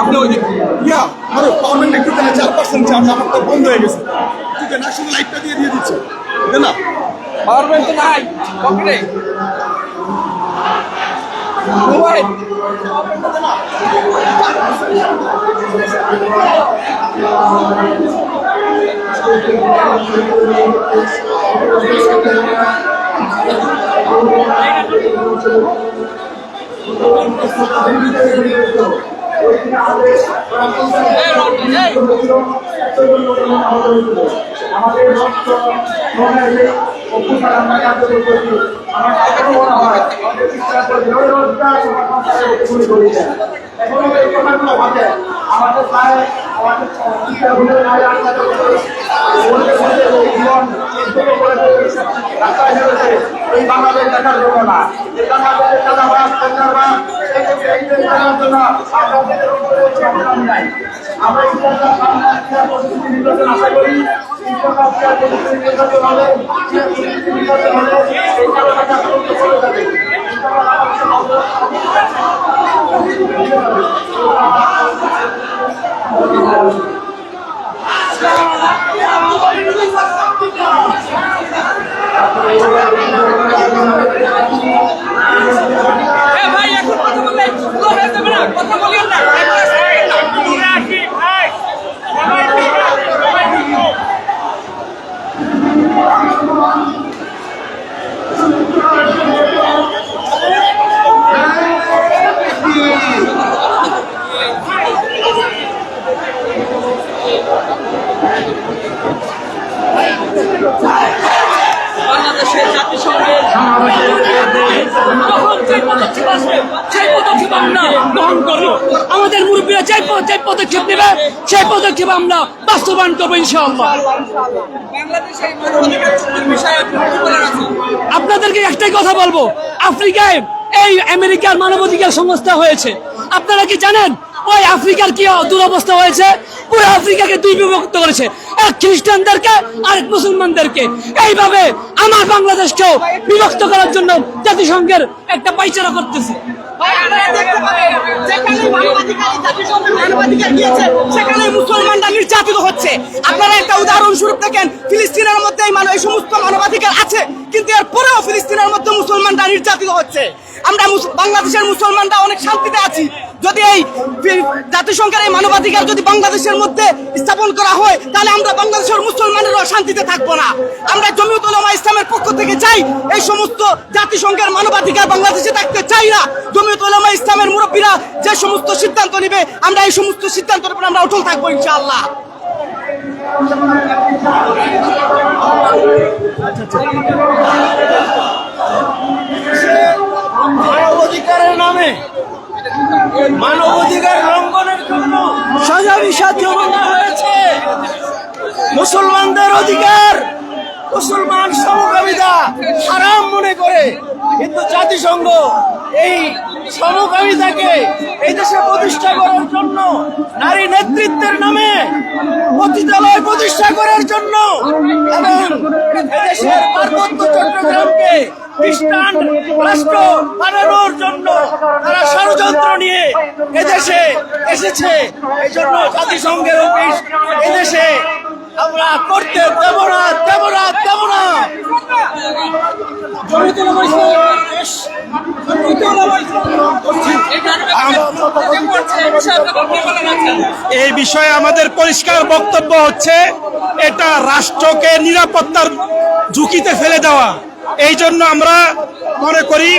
আপনি ওই ইয়া আরও পাওয়ারমেন্ট একটু দেন চার পার্সেন্ট চার্জ আমার তো বন্ধ হয়ে গেছে। ঠিক আছে আসলে লাইটটা দিয়ে দিয়ে দিচ্ছে। না? পারবেন তো নাই পকেটে। মোবাইল আমাদের রক্ত আমরা কার্যকর করছি আমার এই বাংলাদেশ আমরা কারণটা পূরণ করে যাবে ইনশাআল্লাহ এ ভাই এখন কথা বললে স্লো হয়ে যাবে না কথা বলিও না একবার সাইড না দূরে আসি ভাই সবাই দূরে আসি, সবাই দূরে। বাংলাদেশের জাতিসংঘের যখন যে পদক্ষেপ আসবে সেই পদক্ষেপ আমরা গ্রহণ করব আমাদের মুরব্বীরা যে প- যে পদক্ষেপ নেবে সেই পদক্ষেপ আমরা বাস্তবায়ন করব ইনশাআল্লাহ। আপনাদেরকে একটাই কথা বলব, আফ্রিকায় এই আমেরিকার মানবাধিকার সংস্থা হয়েছে। আপনারা কি জানেন ওই আফ্রিকার কি দুরবস্থা হয়েছে? পুরো আফ্রিকাকে দুই বিভক্ত করেছে। এক খ্রিস্টানদেরকে, আরেক মুসলমানদেরকে। এইভাবে আমার বাংলাদেশকেও বিভক্ত করার জন্য জাতিসংঘের একটা পাইচারা করতেছে। নির্যাতিত হচ্ছে। আপনারা একটা উদাহরণস্বরূপ দেখেন, ফিলিস্তিনের মধ্যে এই এই সমস্ত মানবাধিকার আছে, কিন্তু এর পরেও ফিলিস্তিনের মধ্যে মুসলমানরা নির্যাতিত হচ্ছে। আমরা বাংলাদেশের মুসলমানরা অনেক শান্তিতে আছি। যদি এই জাতিসংঘের এই মানবাধিকার যদি বাংলাদেশের মধ্যে স্থাপন করা হয়, তাহলে আমরা বাংলাদেশের মুসলমানেরও শান্তিতে থাকব না। আমরা জমিয়ত উলামা ইসলামের পক্ষ থেকে চাই, এই সমস্ত জাতিসংঘের মানবাধিকার বাংলাদেশে থাকতে চাই না। জমিয়ত উলামা ইসলামের মুরব্বীরা যে সমস্ত সিদ্ধান্ত নেবে, আমরা এই সমস্ত সিদ্ধান্তের উপর আমরা অটল থাকব ইনশাআল্লাহ। মানবাধিকারের নামে, মানবাধিকার লঙ্ঘনের জন্য সাজা বিষাদ হয়েছে। মুসলমানদের অধিকার মুসলমান সমকামিতা হারাম মনে করে কিন্তু জাতিসংঘ এই সমকামিতাকে এই দেশে প্রতিষ্ঠা করার জন্য নারী নেতৃত্বের নামে পতিতালয় প্রতিষ্ঠা করার জন্য এবং এদেশের পার্বত্য চট্টগ্রামকে খ্রিস্টান রাষ্ট্র বানানোর জন্য তারা ষড়যন্ত্র নিয়ে এদেশে এসেছে। এই জন্য জাতিসংঘের অফিস এদেশে। আমরা করতে দেব না দেব না দেব না। এই বিষয়ে আমাদের পরিষ্কার বক্তব্য হচ্ছে, এটা রাষ্ট্রকে নিরাপত্তার ঝুঁকিতে ফেলে দেওয়া। এই জন্য আমরা মনে করি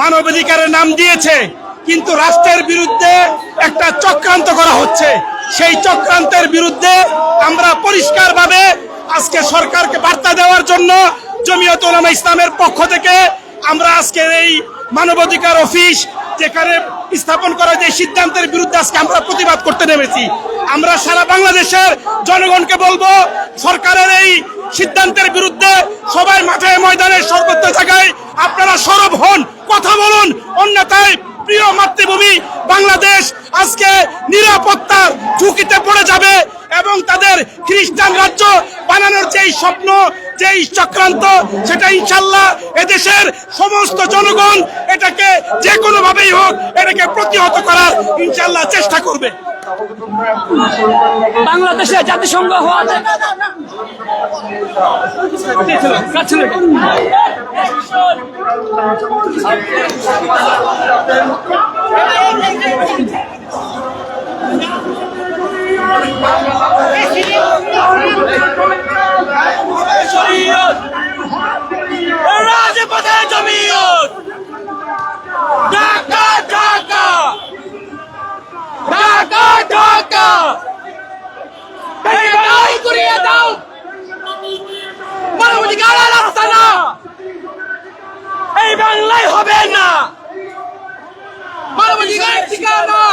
মানবাধিকারের নাম দিয়েছে, কিন্তু রাষ্ট্রের বিরুদ্ধে একটা চক্রান্ত করা হচ্ছে। সেই চক্রান্তের বিরুদ্ধে আমরা পরিষ্কারভাবে আজকে সরকারকে বার্তা দেওয়ার জন্য জমিয়ত উলামা ইসলামের পক্ষ থেকে আমরা আজকের এই মানবাধিকার অফিস যেখানে স্থাপন করা যে সিদ্ধান্তের বিরুদ্ধে আজকে আমরা প্রতিবাদ করতে নেমেছি, আমরা সারা বাংলাদেশের জনগণকে বলব, সরকারের এই সিদ্ধান্তের বিরুদ্ধে সবাই মাঠে ময়দানে সর্বত্র জায়গায় আপনারা সরব হন। কথা বলুন, অন্যথায় প্রিয় মাতৃভূমি বাংলাদেশ আজকে নিরাপত্তার ঝুঁকিতে পড়ে যাবে। এবং তাদের খ্রিস্টান রাজ্য বানানোর যেই স্বপ্ন যেই চক্রান্ত সেটা ইনশাল্লাহ এদেশের সমস্ত জনগণ এটাকে যে কোনো ভাবেই হোক এটাকে প্রতিহত করার ইনশাল্লাহ চেষ্টা করবে। বাংলাদেশে জাতিসংঘ রাজপথে জমিয়ত ঢাকা ঢাকা ঢাকা ঢাকা বেকাই করিয়ে দাও মানবাধিকার রাস্তা না এই বাংলায় হবে না মানবাধিকার ঠিকানা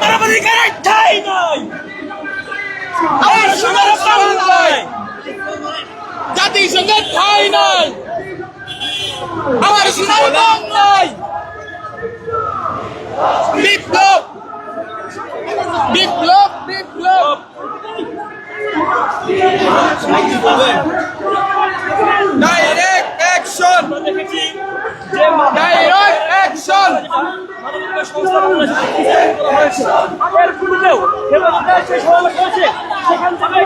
মানবাধিকারের ঠাই নাই এই সোনার বাংলায় জাতিসংঘের ঠাই নাই আমার সোনার বাংলায় বিপ্লব বিপ্লব বিপ্লব ডাইরেক্ট অ্যাকশন ডাইরেক্ট অ্যাকশন এর যে সমাবেশ হয়েছে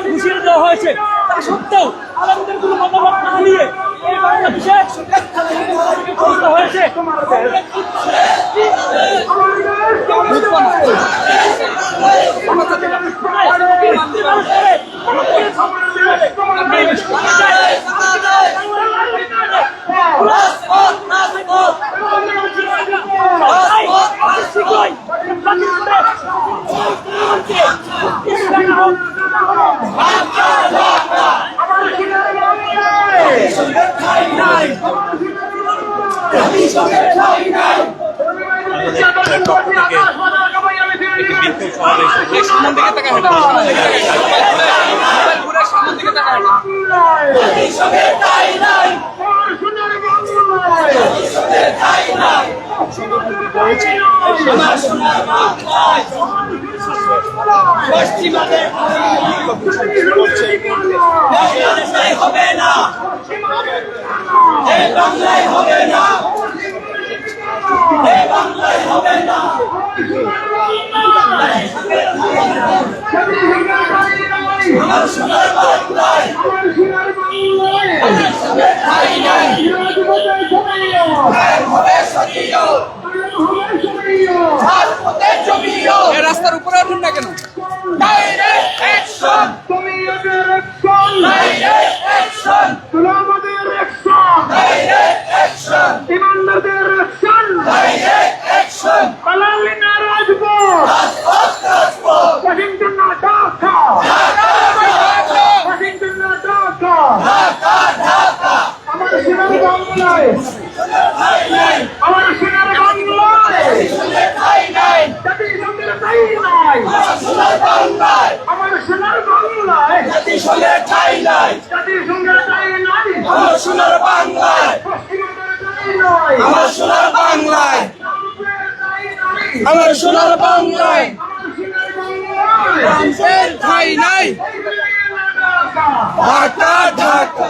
ঘুষিয়ে দেওয়া হয়েছে তা সত্ত্বেও আলমদের কোনো মতামত না নিয়ে এই বাংলাদেশে সংস্থা হয়েছে। সামনের দিকে তাকা হেঁটে সামনের দিকে তাকা সামনের দিকে তাকা পশ্চিমাদের হবে না হবে না রাস্তার উপরে উঠুন না কেন ডাইরেক্ট অ্যাকশন জমিয়তের অ্যাকশন ডাইরেক্ট অ্যাকশন গোলামদের অ্যাকশন অ্যাকশন ইমানদারদের অ্যাকশন অ্যাকশন পালালিনা রাজপথ ওয়াশিংটন না ঢাকা ওয়াশিংটন না ঢাকা আমার সোনার বাংলায় আমার সোনার বাংলায় জাতিসংঘের ঠাই নাই আমার সোনার বাংলায় জাতিসংঘের ঠাই নাই জাতিসংঘের ঠাই নাই আমার সোনার বাংলায় আমার সোনার বাংলায় আমার সোনার বাংলায়। ঠাই নাই ঢাকা ঢাকা।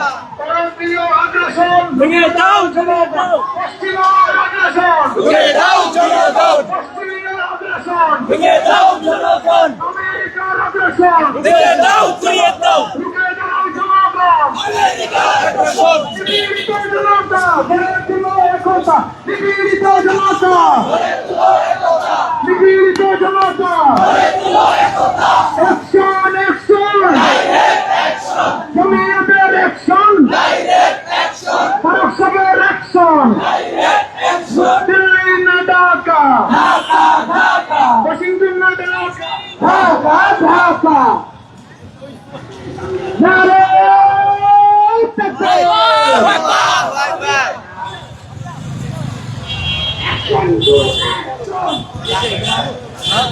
ভেঙে দাও ভেঙে দাও। জনগণ। ভেঙে দাও জনগণ। ভেঙে দাও ঘুরিয়ে দাও। আমেরিকার আগ্রাসন। Action, action! Jamaica's action! Parasabir action! Delhi na Dhaka! Washington na Dhaka! Dhaka, Dhaka! Nare Takbir!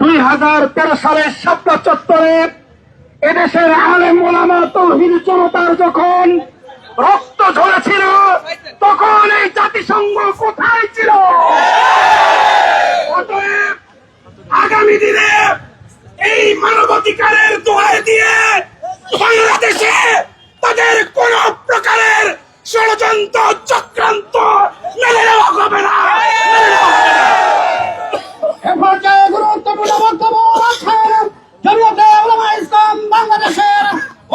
দুই হাজার তেরো সালের সাতটা চত্বরে এদেশের আলেম ওলামা তৌহিদ জনতার যখন রক্ত ঝরেছিল, তখন এই জাতিসংঘ কোথায় ছিল আগামী দিনে এই মানবাধিকারের দোহাই দিয়ে বাংলাদেশে তাদের কোন প্রকারের ষড়যন্ত্র, চক্রান্ত মেনে নেওয়া হবে না। এ পর্যায়ে গুরুত্বপূর্ণ বক্তব্য রাখেন জমিয়তে উলামা ইসলাম বাংলাদেশের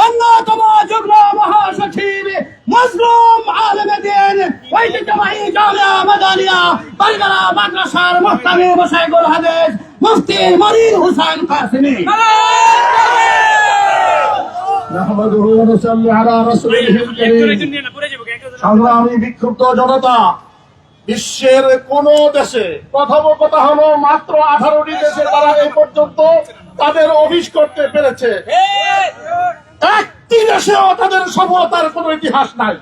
অন্যতম যুগ্ম মহাসচিব মজলুম আলমে দিন ঐতিহ্যবাহী জামিয়া মাদানিয়া বালিগালা মাদ্রাসার মুহতামি বসাইকুল হাদিস মুফতি মনির হুসাইন কাসিমি نحمده ونصلي على رسوله الكريم সংগ্রামী বিক্ষুব্ধ জনতা বিশ্বের কোন দেশে কথোপকথা হলো মাত্র আঠারোটি দেশে তারা এই পর্যন্ত তাদের অফিস করতে পেরেছে। একটি দেশেও তাদের সফলতার কোন ইতিহাস নাই।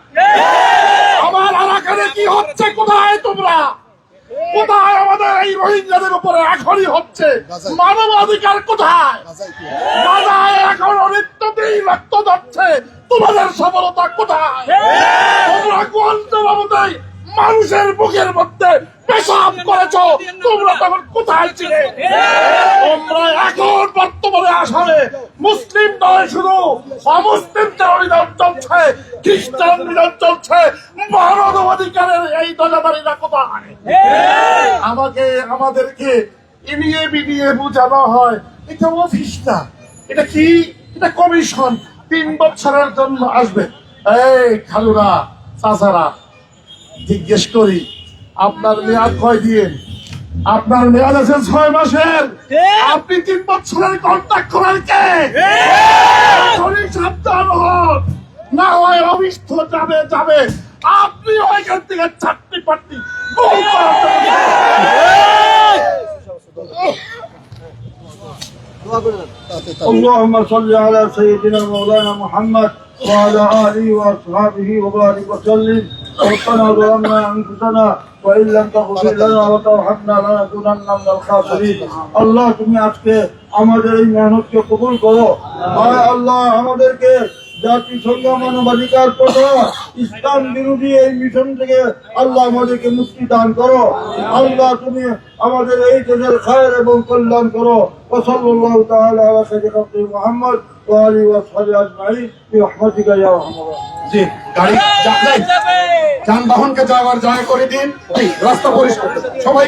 আমার এলাকাতে কি হচ্ছে, কোথায় তোমরা? কোথায় আমাদের এই রোহিঙ্গাদের উপরে এখনই হচ্ছে? মানবাধিকার কোথায়? গাজায় এখন অনিত্যতেই রক্ত যাচ্ছে তোমাদের সফলতা কোথায়? তোমরা কোন জবাবদাই মানুষের বুকের মধ্যে পেশাব করেছ। তোমরা তখন কোথায় ছিলে? তোমরা এখন বর্তমানে আসামে মুসলিম নয়, শুধু অমুসলিমদের নিধন চলছে, খ্রিস্টান নিধন চলছে মানব অধিকারের এই দজাদারিরা কোথায়? আমাকে, আমাদেরকে ইনিয়ে বিনিয়ে বোঝানো হয়, এটা অফিস না, এটা কি? এটা কমিশন, তিন বছরের জন্য আসবে। এই খালুরা, চাচারা জিজ্ঞেস করি আপনার মেয়াদ কয় দিন আপনার মেয়াদ আছে ছয় মাসের আপনি তিন বছরের কন্ট্যাক্ট করেন কে এখনই সাবধান হন না হয় অবিস্থ যাবে যাবে আপনি ওইখান থেকে চারটি পাট্টি বহু করার জন্য اللهم صل على سيدنا مولانا محمد وعلى اله واصحابه وبارك وسلم ربنا ظلمنا انفسنا وان لم تغفر لنا وترحمنا لنكونن من الخاسرين আল্লাহ তুমি আজকে আমাদের এই মেহনতকে কবুল করো আর আল্লাহ আমাদেরকে জাতিসংঘ মানবাধিকার কথা ইসলাম বিরোধী এই মিশন থেকে আল্লাহ আমাদেরকে মুক্তি দান করো আল্লাহ তুমি আমাদের এই দেশের খায়ের এবং কল্যাণ করো ওসল্লাহ তাআলা আলা সাইয়্যিদি খালকি মুহাম্মদ ওয়া আলিহি أجمعين برحمتك يا আরহামার জি, গাড়ি যান- যানবাহনকে যাওয়ার জায়গা করে দিন। রাস্তা পরিষ্কার সবাই